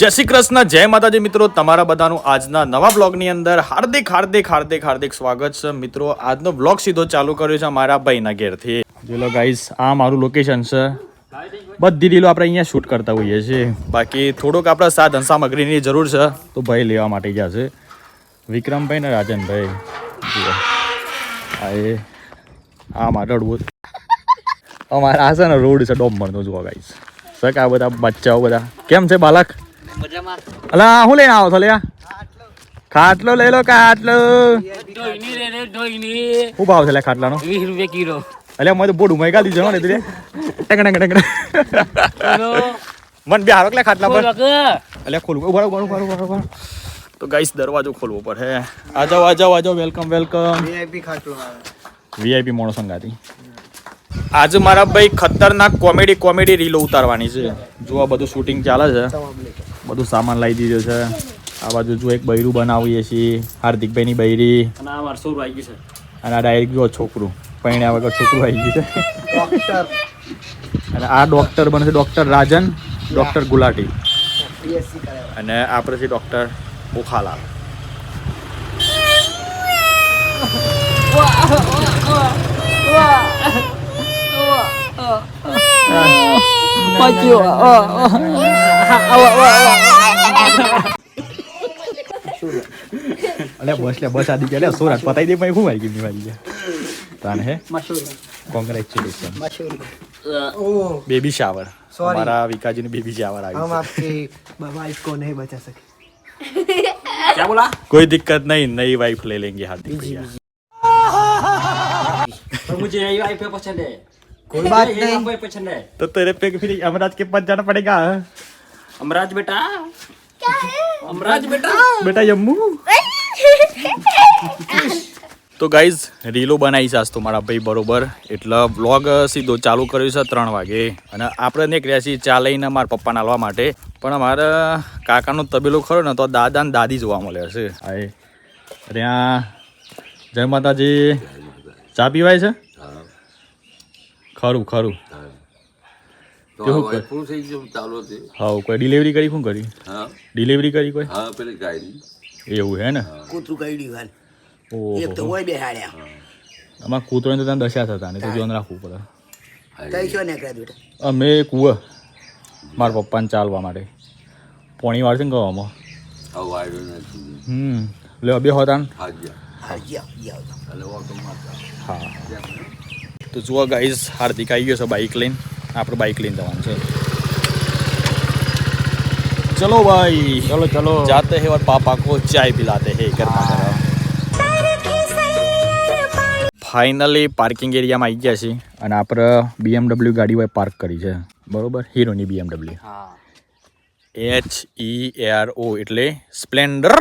જય શ્રી કૃષ્ણ, જય માતાજી મિત્રો. તમારા બધાનું આજના નવા બ્લોગની અંદર હાર્દિક હાર્દિક હાર્દિક હાર્દિક સ્વાગત છે. મિત્રો, આજનો બ્લોગ સીધો ચાલુ કર્યો છે મારા ભાઈના ઘેરથી. જોઈ લો ગાઈસ આ મારું લોકેશન છે. બધી રીલો આપણે અહીંયા શૂટ કરતા હોઈએ છીએ. બાકી થોડુંક આપણે સાધન સામગ્રીની જરૂર છે, તો ભાઈ લેવા માટે ગયા છે. વિક્રમભાઈ ને રાજનભાઈ. આ મારે અડવું અમારા આ છે ને રોડ છે ડોમ ડોમરનો, જુઓ ગાઈસ સક આ બધા બચ્ચાઓ બધા? કેમ છે બાલક? અલા હું લઈને આવો છો લ્યા ખાટલો. લઈ લો ખાટલો. શું ભાવ છે ખાટલાનો? વીસ રૂપિયા કિલો. અલ્યા મેં તો બોડું મૈકા દીધો ને એટલે ટંગ ટંગ ટંગ મન બે હારો લે ખાટલા પર. એટલે ખોલવું. ઊભા ઊભા ઊભા ઊભા ઊભા તો ગાઈસ દરવાજો ખોલવો પડે. આ જાઓ આ જાઓ આ જાઓ વેલકમ વેલકમ વીઆઈપી ખાટલો આવે. વીઆઈપી મોણો સંગાતી આજે મારા ભાઈ ખતરનાક કોમેડી કોમેડી રીલો ઉતારવાની છે. જો આ બધું શૂટિંગ ચાલે છે. બધું સામાન લાવી દીધો છે. આ બાજુ જો એક બૈરું બનાવીએ છીએ હાર્દિકભાઈની બૈરી. અને આ મારસો આવી ગયું છે. અને આ ડાયરેક્ટ જો છોકરું પૈણ્યા વગર છોકરું આવી ગયું છે. અને આ ડૉક્ટર બનશે ડૉક્ટર રાજન ડૉક્ટર ગુલાટી. અને આપણે છે ડોક્ટર પોખાલાલ અલે બસ લે બસ આદી ગયા લે સોરાટ પતાઈ દે પછી શું મારી ગઈ મારી ગયા તાને hey congratulation oh baby shower Sorry. અમારા વિકાજીની બેબી શાવર हम આવી आपकी वाइफ को नहीं बचा सके ક્યાં બોલા कोई दिक्कत नहीं नई वाइफ ले लेंगे हार्दिक भैया पर मुझे यही वाइफ पसंद है कोई बात यही नहीं वाइफ पसंद है तो तेरे पे फिर अमराज के पास जाना पड़ेगा અમરાજ બેટા. અમરાજ બેટા. બેટા જમ્મુ? તો ગાઈઝ રીલો બનાવી છે આજ તો મારા ભાઈ બરોબર. એટલે વ્લોગ સીધો ચાલુ કર્યો છે ત્રણ વાગે. અને આપણે નીકળ્યા છીએ ચા લઈને મારા પપ્પાને હાલવા માટે. પણ અમારા કાકાનો તબેલો ખરો ને તો દાદા ને દાદી જોવા મળ્યા છે. હા ત્યાં જય માતાજી. ચા પીવાય છે? ખરું ખરું. કેવું કોઈ પૂરું થઈ ગયું ચાલુ હતી હા કોઈ ડિલિવરી કરી શું કરી? હા. ડિલિવરી કરી કોઈ? હા પેલી ગાયની એવું હે ને? કૂતરું કરડ્યું હાલ એક તો હોય બેહાડ્યા. આમાં કૂતરો તો ત્યાં દશા થતા ને તો જોન રાખવું પડે. તઈ શું નીકળ્યા બેટા? અમે કુવા મારા પપ્પાને ચાલવા માટે. પોણી વાર છે ને ગવામાં. હમ. એટલે બે હોતા ને. હા. તો જુઓ ગાઈઝ હાર્દિક આવી ગયો છે બાઇક લઈને. આપણે બાઇક લઈને જવાનું છે ચલો ભાઈ ચલો ચલો જાતે હે और पापा को चाय पिलाते हैं गरमा गरम ફાઇનલી પાર્કિંગ એરિયામાં આવી ગયા છે અને આપણે BMW ગાડી હોય પાર્ક કરી છે બરોબર હીરોની BMW हाँ એચ ઈ આર ઓ એટલે સ્પ્લેન્ડર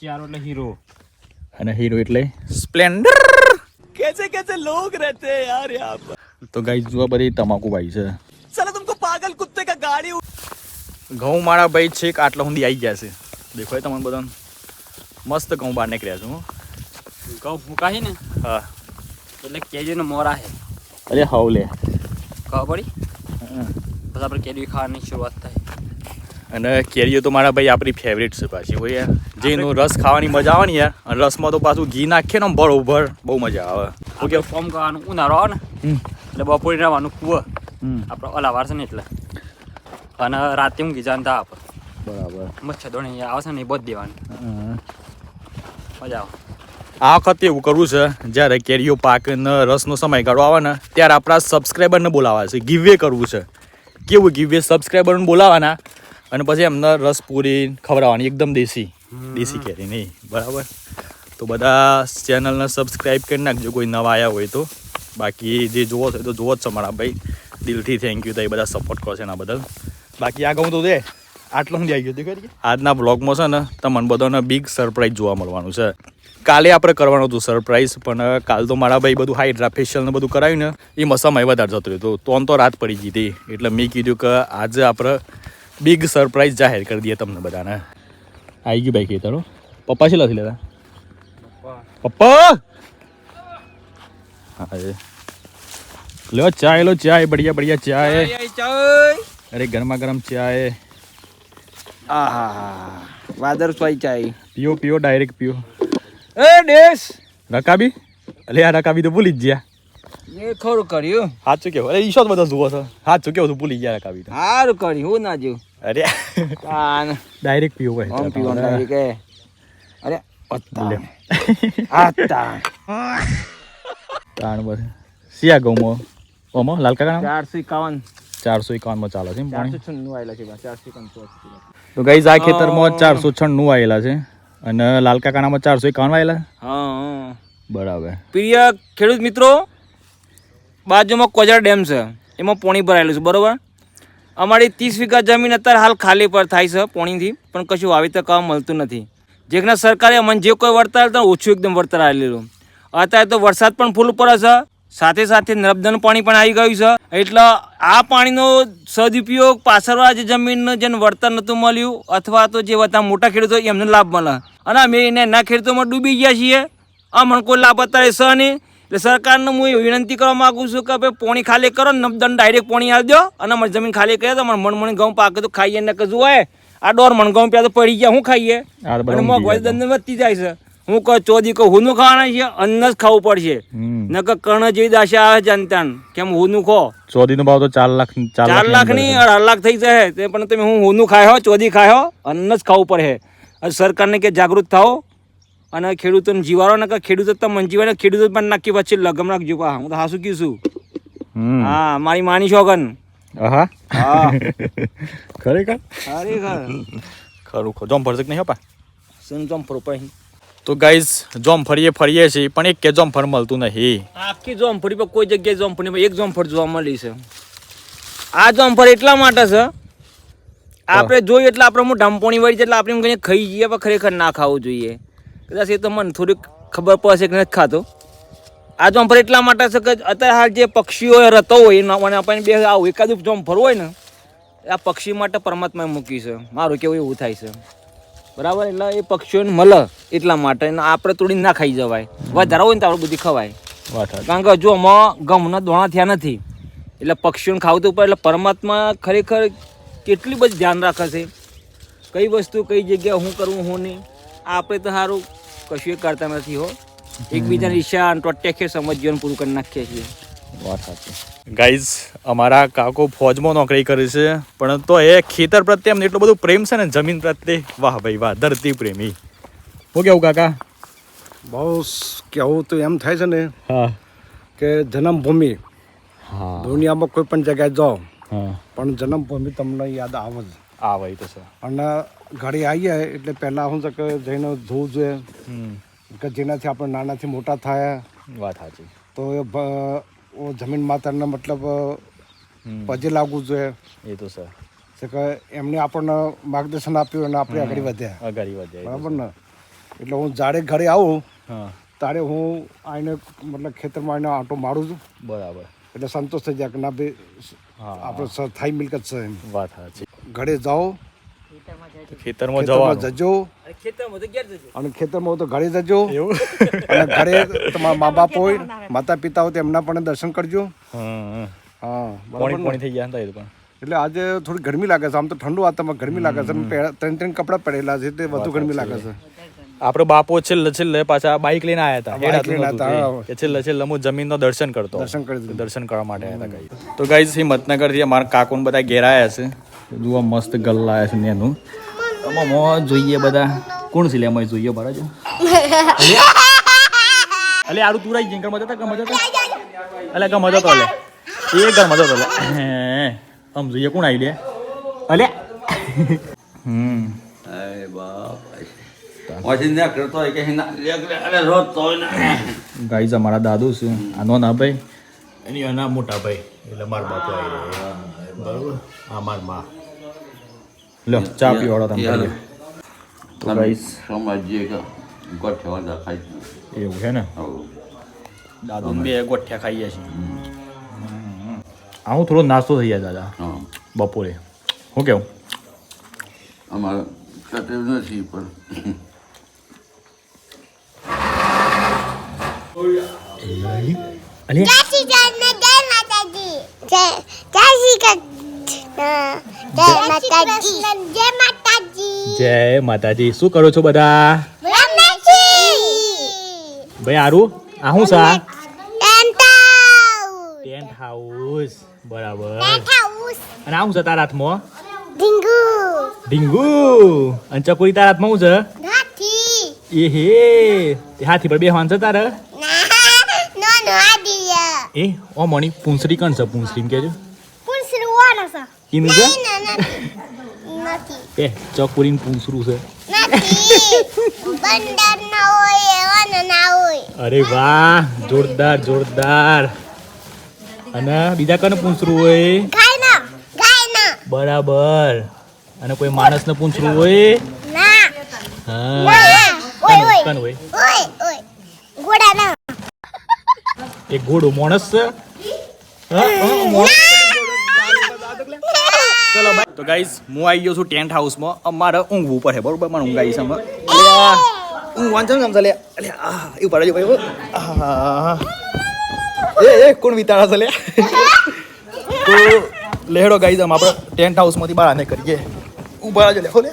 चार એટલે हीरो અને હીરો એટલે સ્પ્લેન્ડર कैसे कैसे लोग रहते हैं यार यहाँ पर તો ગાઈ જોવા બધી તમાકુ ભાઈ છે. સાલા તુમકો પાગલ કુત્તે કા ગાડી ઘઉં મારા ભાઈ છેક આટલા સુધી આવી ગયા છે. દેખાય તમને બધા મસ્ત ઘઉં બહાર નીકળ્યા છું હું. ઘઉં ફૂંકા છે ને હા. એટલે કેરીનો મોરા છે. અરે હાવ લે. ખબર પડી? પછી આપણે કેરી ખાવાની શરૂઆત થાય. અને કેરીઓ તો મારા ભાઈ આપણી ફેવરેટ છે પાછી હોય યાર. જે રસ ખાવાની મજા આવે ને યાર અને રસમાં તો પાછું ઘી નાખીએ ને બરોબર બહુ મજા આવે. ઓકે? ફોર્મ કરવાનું ઉનાળો આવે ને એટલે બપોરે રહેવાનું કુવો. આપણો અલાવાર છે ને એટલે. અને રાતે ઊંઘી તા આપણે બરાબર. મચ્છર દોણી આવે છે ને એ બધ દેવાની. મજા આવે. આ વખતે એવું કરવું છે જ્યારે કેરીઓ પાક ને રસનો સમયગાળો આવે ને ત્યારે આપણા સબસ્ક્રાઈબરને બોલાવવા છે. ગીવે કરવું છે. કેવું ગીવે સબસ્ક્રાઈબરને બોલાવવાના અને પછી એમને રસ પૂરી ખવડાવવાની એકદમ દેશી. દેશી કેરી નહીં. બરાબર? તો બધા ચેનલને સબસ્ક્રાઈબ કરી નાખજો કોઈ નવા આવ્યા હોય તો. બાકી જે જોવો છો તો જુઓ જ છો મારા ભાઈ. દિલથી થેન્ક યુ એ બધા સપોર્ટ કરશે એના બદલ. બાકી આ કહું તો દે. આટલું સુધી આવી ગયું. કરીએ આજના બ્લોગમાં છે ને તમને બધાને બિગ સરપ્રાઈઝ જોવા મળવાનું છે. કાલે આપણે કરવાનું હતું સરપ્રાઈઝ પણ કાલ તો મારા ભાઈ બધું હાઈડ્રા ફેશિયલ ને બધું કરાવ્યું ને એ મસામાં વધારે જતું રહ્યું તો તો રાત પડી ગઈ હતી. એટલે મેં કીધું કે આજે આપણે બિગ સરપ્રાઈઝ જાહેર કરી દઈએ તમને બધાને. આવી ગયું ભાઈ ખેતરો પપ્પા છે નથી લેતા પપ્પા! લો ચાય લો ચાય બઢિયા બઢિયા ચાય. ચાય અરે ગરમા ગરમ ચાય. એ આહા વાદર સ્વાઈ ચાય. પીઓ પીઓ ડાયરેક્ટ પીઓ. એ ડેસ રકાબી? અલે આ રકાબી તો ભૂલી જ ગયા. એ ખરું કર્યું. સાચું કેવું? અરે ઈશો બધા જુઓ છો. સાચું કેવું તું ભૂલી ગયા રકાબી તો. સારું કર્યું હું ના જેવું અરે. તાન. ડાયરેક્ટ પીવો ભાઈ. આમ પીવાનું અરે. અત્તા આ તાન તાણ બસ સિયા ગૌમાં? ઓમો લાલ કાકા ચારસો એકાવન. ચારસો એકાવનમાં ચાલે છે ચારસો છન્નું આવેલા છે ચારસો તો ગઈ આ ખેતરમાં ચારસો છન્નું આવેલા છે. અને લાલ કાકાનામાં ચારસો એકાવન આવેલા હા હા. બરાબર. પ્રિય ખેડૂત મિત્રો બાજુમાં કોજરા ડેમ છે. એમાં પોણી ભરાયેલું છે બરોબર? અમારી ત્રીસ વીઘા જમીન અત્યારે હાલ ખાલી પર થાય છે પોણીથી પણ કશું વાવેતર કરવા મળતું નથી. જેના સરકારે અમને જે કોઈ વળતર ઓછું એકદમ વળતર આવેલું અત્યારે તો વરસાદ પણ ફૂલ પડે છે. સાથે સાથે નર્મદાનું પાણી પણ આવી ગયું છે. એટલે આ પાણીનો સદુપયોગ પાછળવાળા જે જમીનનું જેને વળતર નહોતું મળ્યું અથવા તો જે બધા મોટા ખેડૂતો એમને લાભ મળે. અને અમે એને એના ખેડૂતોમાં ડૂબી ગયા છીએ. અમને કોઈ લાભ અત્યારે છે નહીં. એટલે સરકારને હું વિનંતી કરવા માગું છું કે ભાઈ પોણી ખાલી કરો નબદન ડાયરેક્ટ પોણી આવી દો અને અમારી જમીન ખાલી કરી દો. અમારે મણ મણ ઘઉં પાકે તો ખાઈએ ને કશું હોય. આ ડોર મણ ઘઉં પ્યા તો પડી ગયા. હું ખાઈએ? આ તો અને મોંઘવારી દંડ વધતી જાય છે. હું કહું ચોદી કહું હુનું ખાવાના છે? અન્ન જ ખાવું પડશે. નકર કર્ણ જેવી દશા આવે જનતા કેમ હુંનું ખો? ચોદી નો ભાવ તો ચાર લાખ ચાર લાખની અઢાર લાખ થઈ જાય તે પણ તમે હું હુંનું ખાયો ચોદી ખાયો અન્ન જ ખાવું પડે સરકારને કે જાગૃત થાઓ. અને ખેડૂતોને જીવાડો નકર ખેડૂતો તો તમને જીવાડે ખેડૂતો પણ નાખી વચ્ચે લગમ રાખજો પા હું તો હાસું કીધું હા મારી માની આહા હા. ખરેખર? ખરેખર. ખરું ખરું. જોમ ફરશે કે નહીં હપા સંતમ પ્રોપાઈ તો ગાઈઝ જોમ ફરીએ છીએ પણ એક કે જોમ ફર મળતું નહીં આખી જોમફળી પર કોઈ જગ્યાએ જોમફળી પર એક જોમફળ જોવા મળી છે. આ જોમફળ એટલા માટે છે આપણે જોઈએ એટલે આપણે હું ઢાંપોણી વળી એટલે આપણે એમ કંઈ ખાઈ જઈએ પણ ખરેખર ના ખાવું જોઈએ. કદાચ એ તો મને થોડીક ખબર પડશે કે નથી ખાતો. આ જોમફળ એટલા માટે છે કે અત્યારે હાલ જે પક્ષીઓ રતો હોય એના મને આપણને બે આવું એકાદું જોમફળ હોય ને આ પક્ષી માટે પરમાત્માએ મૂકી છે. મારું કેવું એવું થાય છે. બરાબર? એટલે એ પક્ષીઓને મળે એટલા માટે. આપણે તોડીને ના ખાઈ જવાય. વધારે હોય ને તો આપણે બધી ખવાય. કારણ કે જો આમાં ગમના દોણા થયા નથી. એટલે પક્ષીઓને ખાવું તો પડે. એટલે પરમાત્મા ખરેખર કેટલી બધી ધ્યાન રાખે છે. કઈ વસ્તુ કઈ જગ્યાએ શું કરવું હું નહીં. આપણે તો સારું કશું કરતા નથી હો. એકબીજાની ઈચ્છા અને ટોટેખે સમજીને પૂરું કરી નાખીએ છીએ. વાત સાચી. ગાઈઝ અમારા કાકો ફોજમાં નોકરી કરે છે પણ તો એ ખેતર પ્રત્યે એમને એટલું બધું પ્રેમ છે ને જમીન પ્રત્યે? વાહ ભાઈ વાહ ધરતી પ્રેમી. હું કેવું કાકા? બહુ કેવું તો એમ થાય છે ને હા. કે જન્મભૂમિ. હા. દુનિયામાં કોઈ પણ જગ્યાએ જાઓ હા. પણ જન્મભૂમિ તમને યાદ આવે જ. આવે તો છે. અને ઘરે આવીએ એટલે પહેલાં શું છે કે જઈને જોવું જોઈએ કે જેનાથી આપણે નાનાથી મોટા થાય. વાત સાચી. તો જમીન માતાને મતલબ પજે લાગવું જોઈએ. એ તો છે. કે એમને આપણને માર્ગદર્શન આપ્યું અને આપણે આગળ વધ્યા. આગળ વધ્યા બરાબર ને? એટલે હું જાડે ઘરે આવું. તારે હું આઈને મતલબ ખેતરમાં આવીને આંટો મારું છું. બરાબર. એટલે સંતોષ થઈ જાય કે ના ભાઈ હા. આપણે સ્થાયી મિલકત છે એમ. વાત છે ઘરે જાઓ ખેતરમાં ખેતરમાં જવાનું. જજો. ખેતરમાં તો ઘેર જજો. અને ખેતરમાં તો ઘરે જજો. એવું? અને ઘરે તમારા મા બાપ હોય માતા પિતા હોય તો એમના પણ દર્શન કરજો. હા હા પોણી પોણી થઈ ગયા હતા એ પણ. એટલે આજે થોડી ગરમી લાગે છે. આમ તો ઠંડુ વાતાવરણ ગરમી લાગે છે. ત્રણ ત્રણ કપડાં પહેરેલા છે તે વધુ ગરમી લાગે છે. આપણે બાપો છેલ્લે છેલ્લે પાછા બાઇક લઈને આવ્યા હતા. બાઈક લઈને નહોતું આવ્યા તે. કે છેલ્લે છેલ્લે હું જમીનનો દર્શન કરતો. દર્શન કરી દર્શન કરવા માટે આવ્યા હતા ગાઈસ. તો ગાઈસ હિંમતનગરથી અમારા કાકુન બધા ઘેરાયા છે. જુઓ મસ્ત ગલ્લા છે ને એનું આમાં મો જોઈએ બધા. કોણ અમે જોઈએ બરાબર અલે. આરું તું રહી જંગલ મજા હતા મજા હતા અલે કા મજા તો અલે એ ઘર મજા તો અલે હે, આમ જોઈએ કોણ આવી લે અલે. હમ. અરે બાપ તો ગાઈઝ અમારા દાદુ છે. આ નાના ભાઈ? એની આના મોટા ભાઈ. એટલે મારા બાપુ આવી રહ્યા બરોબર? આ મારા માં. લો ચા પીવાડો તમે. તો ગાઈઝ સમજીએ કે ગોઠવા દેખાય છે એવું છે ને. દાદુ બે ગોઠિયા ખાઈએ છીએ આવું થોડો નાસ્તો થઈ જાય દાદા. હા. બપોરે. શું કેવું? અમારે કટેવ નથી પણ અલે જય શ્રી જય માતાજી. જય શ્રી કૃષ્ણ. જય માતાજી. જય માતાજી. જય માતાજી. શું કરો છો બધા? ભાઈ આરું? આ શું સા? Tent house. બરાબર. અને આ શું છે તારા હાથમાં? ઢીંગુ. ઢીંગુ. અને ચકોરી તારા હાથમાં શું છે? હાથી. એ હે હાથી પર બેહવાન છે તારે? એ ઓ મણી પુંસરી કણ છે પુંસરી કેજો પુલસરું વાળો છે? કીનું છે નથી. એ નું પૂંછરું છે. બંદર ના હોય એવા ના હોય. અરે વાહ જોરદાર જોરદાર. અને બીજા કોને પૂંછડું હોય? ગાય ના ગાય ના બરાબર. અને કોઈ માણસને પૂંછડું હોય? ના. હા. ના ઓય ઓય ઓય ઓય ઘોડા ના એક ઘોડો માણસ છે? હા, હા, માણસ. તો ગાઈઝ હું આવી ગયો છું ટેન્ટ હાઉસમાં અમારે ઊંઘવું પડે બરોબર? મને ઊંઘ આવી છે. ઊંઘ વાંચો ને સમજા લે અલ્યા એવું પડે છે ભાઈ. એ એ, કોણ વિતાડા છે લે તો લેડો ગાઈઝ આમ આપણે ટેન્ટ હાઉસમાંથી બહાર આને કરીએ. ઊભા જ લેખો લે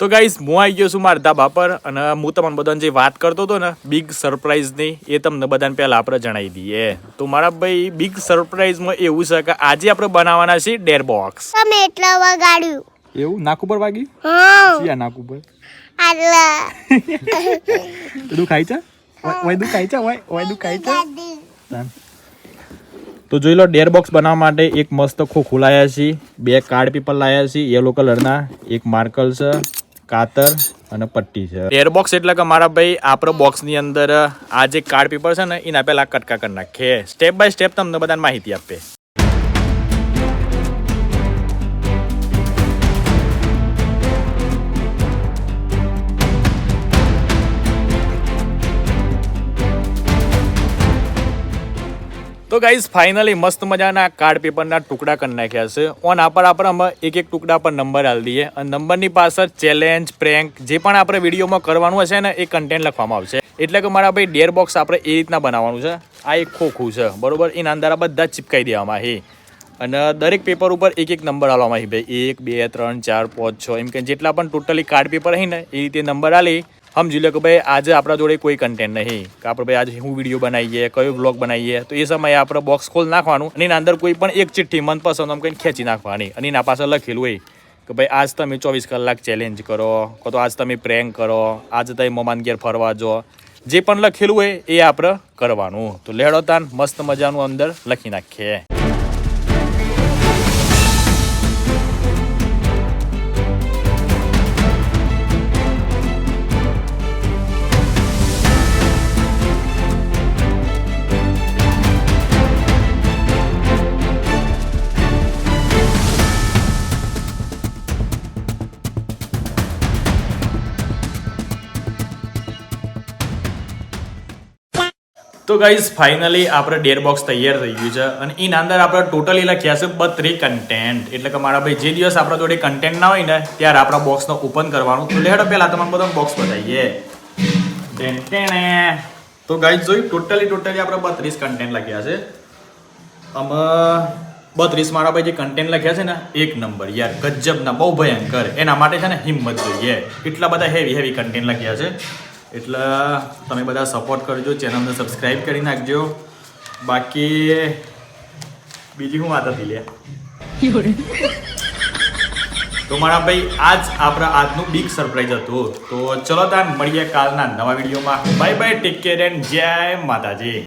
તો ગાઈઝ હું આવી ગયો છું મારા ધાબા પર અને હું તમને બધાને જે વાત કરતો હતો ને બિગ સરપ્રાઈઝની એ તમને બધાને પહેલાં આપણે જણાવી દઈએ. તો મારા ભાઈ બિગ સરપ્રાઈઝમાં એવું છે કે આજે આપણે બનાવવાના છીએ ડેર બોક્સ તમે એટલા વગાડ્યું. એવું? નાક ઉપર વાગી? હા. નાક ઉપર. આલા દુ ખાઈ છે ઓય દુ ખાઈ છે ઓય ઓય દુ ખાઈ છે તો જોઈ લો ડેર બોક્સ બનાવવા માટે એક મસ્ત ખોખું લાયા છીએ. બે કાર્ડ પેપર લાયા છીએ યલો કલરના એક માર્કલ છે. કાતર અને પટ્ટી છે. એરબોક્સ એટલે કે મારા ભાઈ આપણે બોક્સની અંદર, આ જે કાર્ડ પેપર છે ને, એના પેલા કટકા કરી નાખે સ્ટેપ બાય સ્ટેપ તમને બધાને માહિતી આપે ગાઈઝ ફાઇનલી મસ્ત મજાના કાર્ડ પેપરના ટુકડા કરી નાખ્યા છે. ઓન આપણ આપણે અમે એક એક ટુકડા પર નંબર આલી દઈએ. અને નંબરની પાછળ ચેલેન્જ પ્રેન્ક જે પણ આપણે વિડીયોમાં કરવાનું હશે ને, એ કન્ટેન્ટ લખવામાં આવશે. એટલે કે મારા ભાઈ ડેર બોક્સ આપણે એ રીતના બનાવવાનું છે. આ એક ખોખું છે, બરોબર? એના અંદર બધા ચિપકાઈ દેવામાં હે અને દરેક પેપર ઉપર એક એક નંબર આલવામાં આવી. ભાઈ, એક, બે, ત્રણ, ચાર, પાંચ, છ, એમ કે જેટલા પણ ટોટલી કાર્ડ પેપર હે ને, એ રીતે નંબર આલી. સમજી લો કે ભાઈ આજે આપણા જોડે કોઈ કન્ટેન્ટ નહીં. કે આપણે ભાઈ આજે હું વીડિયો બનાવીએ, કયો બ્લોગ બનાવીએ, તો એ સમયે આપણે બોક્સ ખોલ નાખવાનું અને એના અંદર કોઈ પણ એક ચિઠ્ઠી મનપસંદ આમ કંઈ ખેંચી નાખવાની. અને એના પાસે લખેલું હોય કે ભાઈ આજ તમે ચોવીસ કલાક ચેલેન્જ કરો, કો તો આજ તમે પ્રેન્ક કરો, આજ તમે મમાન ઘેર ફરવા જો. જે પણ લખેલું હોય એ આપણે કરવાનું. તો લેડો તાન, મસ્ત મજાનું અંદર લખી નાખીએ. તો ગાઈઝ ફાઇનલી આપણે ડેર બોક્સ તૈયાર થઈ ગયું છે અને એના અંદર આપણે ટોટલી લખ્યા છે બત્રી કન્ટેન્ટ એટલે કે મારા ભાઈ, જે દિવસ આપણા જોડે કન્ટેન્ટ ના હોય ને, ત્યારે આપણા બોક્સનો ઓપન કરવાનું. તો લેડો પહેલા તમને બધા બોક્સ બતાવીએ. તો ગાઈઝ જોઈ ટોટલી ટોટલી આપણે બત્રીસ કન્ટેન્ટ લખ્યા છે. આમાં બત્રીસ મારા ભાઈ જે કન્ટેન્ટ લખ્યા છે ને, એક નંબર યાર, ગજબના, બહુ ભયંકર. એના માટે છે ને હિંમત જોઈએ. એટલા બધા હેવી હેવી કન્ટેન્ટ લખ્યા છે. એટલે તમે બધા સપોર્ટ કરજો ચેનલને સબસ્ક્રાઈબ કરી નાખજો. બાકી બીજી હું વાત હતી લે. તો મારા ભાઈ આજ આપણા આજનું બિગ સરપ્રાઈઝ હતું. તો ચલો તાન મળીએ કાલના નવા વિડીયોમાં bye bye take care and જય માતાજી.